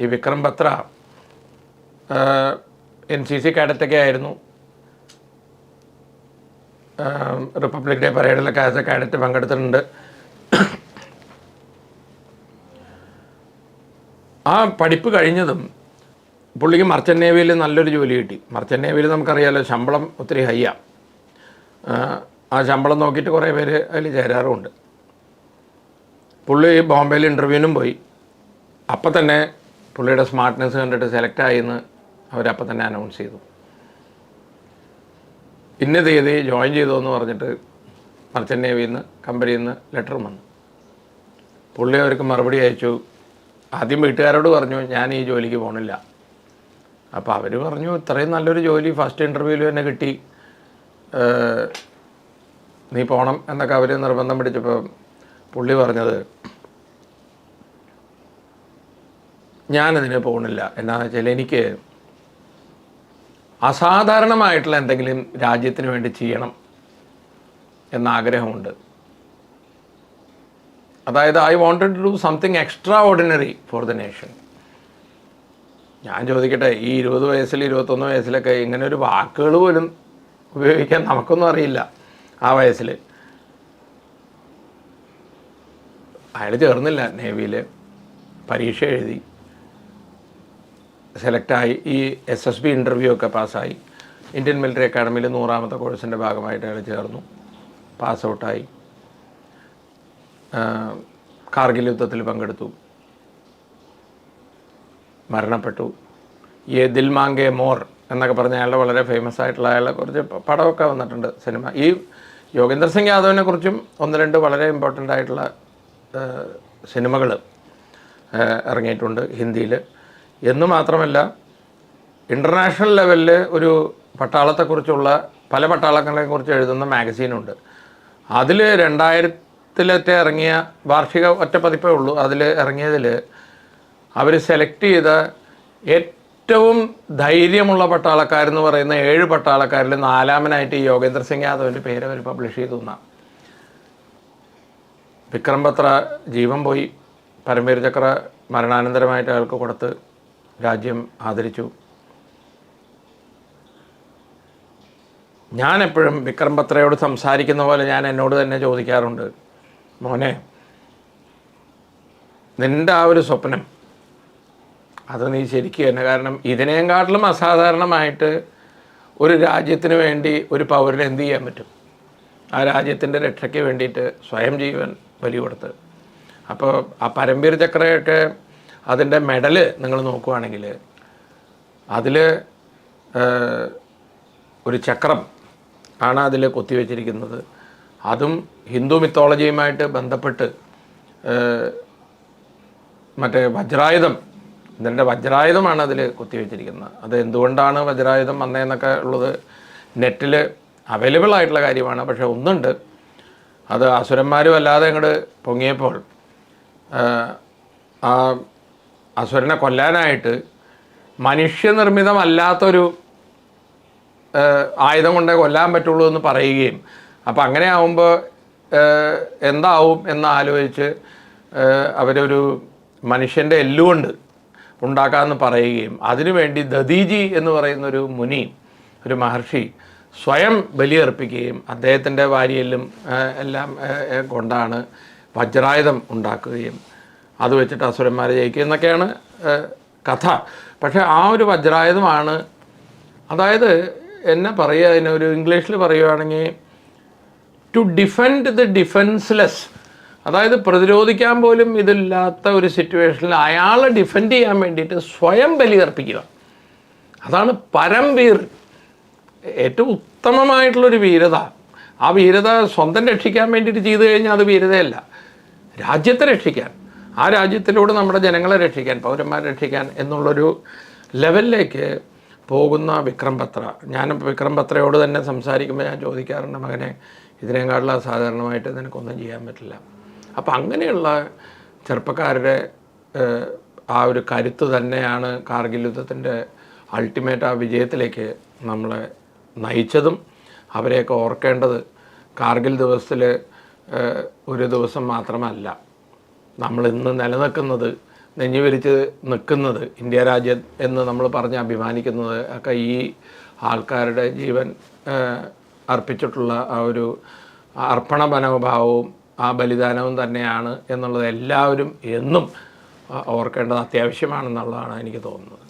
ഈ Vikram Batra N C C കാഡറ്റൊക്കെ ആയിരുന്നു. Republic day പരേഡിലൊക്കെ ആസ് എ കാഡറ്റ് പങ്കെടുത്തിട്ടുണ്ട്. ആ പഠിപ്പ് കഴിഞ്ഞതും പുള്ളിക്ക് മർച്ചന്റ് നേവിയിൽ നല്ലൊരു ജോലി കിട്ടി. മർച്ചന്റ് നേവിയിൽ നമുക്കറിയാമല്ലോ ശമ്പളം ഒത്തിരി ഹൈയാണ് ആ. ശമ്പളം നോക്കിയിട്ട് കുറേ പേര് അതിൽ ചേരാറുമുണ്ട്. പുള്ളി ബോംബെയിൽ ഇന്റർവ്യൂവിനും പോയി. അപ്പം തന്നെ പുള്ളിയുടെ സ്മാർട്ട്നെസ് കണ്ടിട്ട് സെലക്ട് ആയിന്ന് അവരപ്പം തന്നെ അനൗൺസ് ചെയ്തു. ഇന്ന തീയതി ജോയിൻ ചെയ്തു എന്ന് പറഞ്ഞിട്ട് മർച്ചന്റ് നേവിയിൽ നിന്ന് കമ്പനിയിൽ നിന്ന് ലെറ്റർ വന്നു. പുള്ളി അവർക്ക് മറുപടി അയച്ചു. ആദ്യം വീട്ടുകാരോട് പറഞ്ഞു ഞാൻ ഈ ജോലിക്ക് പോകണില്ല അപ്പോൾ അവർ പറഞ്ഞു ഇത്രയും നല്ലൊരു ജോലി ഫസ്റ്റ് ഇന്റർവ്യൂവിൽ തന്നെ കിട്ടി. നീ പോകണം എന്നൊക്കെ അവർ നിർബന്ധം പിടിച്ചപ്പോൾ പുള്ളി പറഞ്ഞത് ഞാനതിന് പോകണില്ല എന്താണെന്ന് വെച്ചാൽ എനിക്ക് അസാധാരണമായിട്ടുള്ള എന്തെങ്കിലും രാജ്യത്തിന് വേണ്ടി ചെയ്യണം എന്ന ആഗ്രഹമുണ്ട് അതായത് I wanted to do something extraordinary for the nation ഞാൻ ചോദിക്കട്ടെ ഈ ഇരുപത് വയസ്സിൽ ഇരുപത്തൊന്ന് വയസ്സിലൊക്കെ ഇങ്ങനെ ഒരു വാക്കുകൾ പോലും ഉപയോഗിക്കാൻ നമുക്കൊന്നും അറിയില്ല ആ വയസ്സിൽ അയാൾ ചേർന്നില്ല നേവിയിൽ പരീക്ഷ എഴുതി. സെലക്റ്റായി ഈ എസ് എസ് ബി ഇന്റർവ്യൂ ഒക്കെ പാസ്സായി. ഇന്ത്യൻ മിലിറ്ററി അക്കാഡമിയിൽ നൂറാമത്തെ കോഴ്സിന്റെ ഭാഗമായിട്ട് അയാൾ ചേർന്നു. പാസ് ഔട്ടായി കാർഗിൽ യുദ്ധത്തിൽ പങ്കെടുത്തു. മരണപ്പെട്ടു. ഏ ദിൽ മാങ്കെ മോർ എന്നൊക്കെ പറഞ്ഞ അയാളുടെ വളരെ ഫേമസ് ആയിട്ടുള്ള അയാളെ കുറിച്ച് പടമൊക്കെ വന്നിട്ടുണ്ട് സിനിമ. ഈ യോഗേന്ദ്ര സിംഗ് യാദവിനെ കുറിച്ചും ഒന്ന് രണ്ട് വളരെ ഇമ്പോർട്ടന്റ് ആയിട്ടുള്ള സിനിമകൾ ഇറങ്ങിയിട്ടുണ്ട് ഹിന്ദിയിൽ എന്ന് മാത്രമല്ല ഇന്റർനാഷണൽ ലെവലിൽ ഒരു പട്ടാളത്തെക്കുറിച്ചുള്ള പല പട്ടാളങ്ങളെക്കുറിച്ച് എഴുതുന്ന മാഗസീനുണ്ട് അതിൽ രണ്ടായിരത്തിലത്തെ ഇറങ്ങിയ വാർഷിക ഒറ്റ പതിപ്പേ ഉള്ളൂ. അതിൽ ഇറങ്ങിയതിൽ അവർ സെലക്ട് ചെയ്ത ഏറ്റവും ധൈര്യമുള്ള പട്ടാളക്കാരെന്ന് പറയുന്ന ഏഴ് പട്ടാളക്കാരിൽ നാലാമനായിട്ട് ഈ യോഗേന്ദ്ര സിംഗ് യാദവിന്റെ പേര് അവർ പബ്ലിഷ് ചെയ്തു എന്നാണ് വിക്രം ബത്ര ജീവൻ പോയി. പരമവീർ ചക്ര മരണാനന്തരമായിട്ട് അയാൾക്ക് കൊടുത്ത് രാജ്യം ആദരിച്ചു. ഞാൻ എപ്പോഴും വിക്രം ബത്രയോട് സംസാരിക്കുന്ന പോലെ ഞാൻ എന്നോട് തന്നെ ചോദിക്കാറുണ്ട് മോനെ നിന്റെ ആ ഒരു സ്വപ്നം അത് നീ ശരിക്കും തന്നെ കാരണം ഇതിനേക്കാട്ടിലും അസാധാരണമായിട്ട് ഒരു രാജ്യത്തിന് വേണ്ടി ഒരു പൗരന് എന്ത് ചെയ്യാൻ പറ്റും? ആ രാജ്യത്തിന്റെ രക്ഷയ്ക്ക് വേണ്ടിയിട്ട് സ്വയം ജീവൻ ബലി കൊടുത്ത് അപ്പോൾ ആ പരമ്പീർ ചക്രയൊക്കെ അതിന്റെ മെഡൽ നിങ്ങൾ നോക്കുവാണെങ്കിൽ അതിൽ ഒരു ചക്രം ആണ് അതിൽ കൊത്തിവെച്ചിരിക്കുന്നത്. അതും ഹിന്ദു മിത്തോളജിയുമായിട്ട് ബന്ധപ്പെട്ട് മറ്റേ വജ്രായുധം ഇതിന്റെ വജ്രായുധമാണ് അതിൽ കുത്തിവെച്ചിരിക്കുന്നത്. അത് എന്തുകൊണ്ടാണ് വജ്രായുധം വന്നതെന്നൊക്കെ ഉള്ളത് നെറ്റിൽ അവൈലബിൾ ആയിട്ടുള്ള കാര്യമാണ്. പക്ഷെ ഒന്നുണ്ട്. അത് അസുരന്മാരും അല്ലാതെ അങ്ങോട്ട് പൊങ്ങിയപ്പോൾ ആ അസുരനെ കൊല്ലാനായിട്ട് മനുഷ്യനിർമ്മിതമല്ലാത്തൊരു ആയുധം കൊണ്ടേ കൊല്ലാൻ പറ്റുള്ളൂ എന്ന് പറയുകയും. അപ്പം അങ്ങനെ ആവുമ്പോൾ എന്താവും എന്ന് ആലോചിച്ച് അവരൊരു മനുഷ്യന്റെ എല്ലുകൊണ്ട് ഉണ്ടാക്കാമെന്ന് പറയുകയും. അതിനുവേണ്ടി ദദീജി എന്ന് പറയുന്നൊരു മുനി ഒരു മഹർഷി സ്വയം ബലിയർപ്പിക്കുകയും അദ്ദേഹത്തിന്റെ വാരിയെല്ലും എല്ലാം കൊണ്ടാണ് വജ്രായുധം ഉണ്ടാക്കുകയും അത് വെച്ചിട്ട് അസുരന്മാരെ ജയിക്കുക എന്നൊക്കെയാണ് കഥ. പക്ഷേ ആ ഒരു വജ്രായുധമാണ് അതായത് എന്നെ പറയുക അതിനൊരു ഇംഗ്ലീഷിൽ പറയുകയാണെങ്കിൽ ടു ഡിഫെൻഡ് ദി ഡിഫെൻസ്ലെസ് അതായത് പ്രതിരോധിക്കാൻ പോലും ഇതില്ലാത്ത ഒരു സിറ്റുവേഷനിൽ അയാളെ ഡിഫെൻഡ് ചെയ്യാൻ വേണ്ടിയിട്ട് സ്വയം ബലിയർപ്പിക്കുക. അതാണ് പരംവീർ. ഏറ്റവും ഉത്തമമായിട്ടുള്ളൊരു വീരത. ആ വീരത സ്വന്തം രക്ഷിക്കാൻ വേണ്ടിയിട്ട് ചെയ്തു കഴിഞ്ഞാൽ അത് വീരതയല്ല. രാജ്യത്തെ രക്ഷിക്കാൻ. ആ രാജ്യത്തിലൂടെ നമ്മുടെ ജനങ്ങളെ രക്ഷിക്കാൻ പൗരന്മാരെ രക്ഷിക്കാൻ എന്നുള്ളൊരു ലെവലിലേക്ക് പോകുന്ന വിക്രം പത്ര. ഞാൻ വിക്രം പത്രയോട് തന്നെ സംസാരിക്കുമ്പോൾ ഞാൻ ചോദിക്കാറുണ്ട് മകനെ ഇതിനേക്കാളും അസാധാരണമായിട്ട് നിനക്കൊന്നും ചെയ്യാൻ പറ്റില്ല. അപ്പം അങ്ങനെയുള്ള ചെറുപ്പക്കാരുടെ ആ ഒരു കരുത്ത് തന്നെയാണ് കാർഗിൽ യുദ്ധത്തിന്റെ അൾട്ടിമേറ്റ് ആ വിജയത്തിലേക്ക് നമ്മളെ നയിച്ചതും അവരെയൊക്കെ ഓർക്കേണ്ടത് കാർഗിൽ ദിവസത്തിൽ ഒരു ദിവസം മാത്രമല്ല. നമ്മൾ ഇന്ന് നിലനിൽക്കുന്നത് നെഞ്ഞു വിരിച്ച് നിൽക്കുന്നത് ഇന്ത്യ രാജ്യം എന്ന് നമ്മൾ പറഞ്ഞ് അഭിമാനിക്കുന്നത് ഒക്കെ ഈ ആൾക്കാരുടെ ജീവൻ അർപ്പിച്ചിട്ടുള്ള ആ ഒരു അർപ്പണ മനോഭാവവും ആ ബലിദാനവും തന്നെയാണ് എന്നുള്ളത് എല്ലാവരും എന്നും ഓർക്കേണ്ടത് അത്യാവശ്യമാണെന്നുള്ളതാണ് എനിക്ക് തോന്നുന്നത്.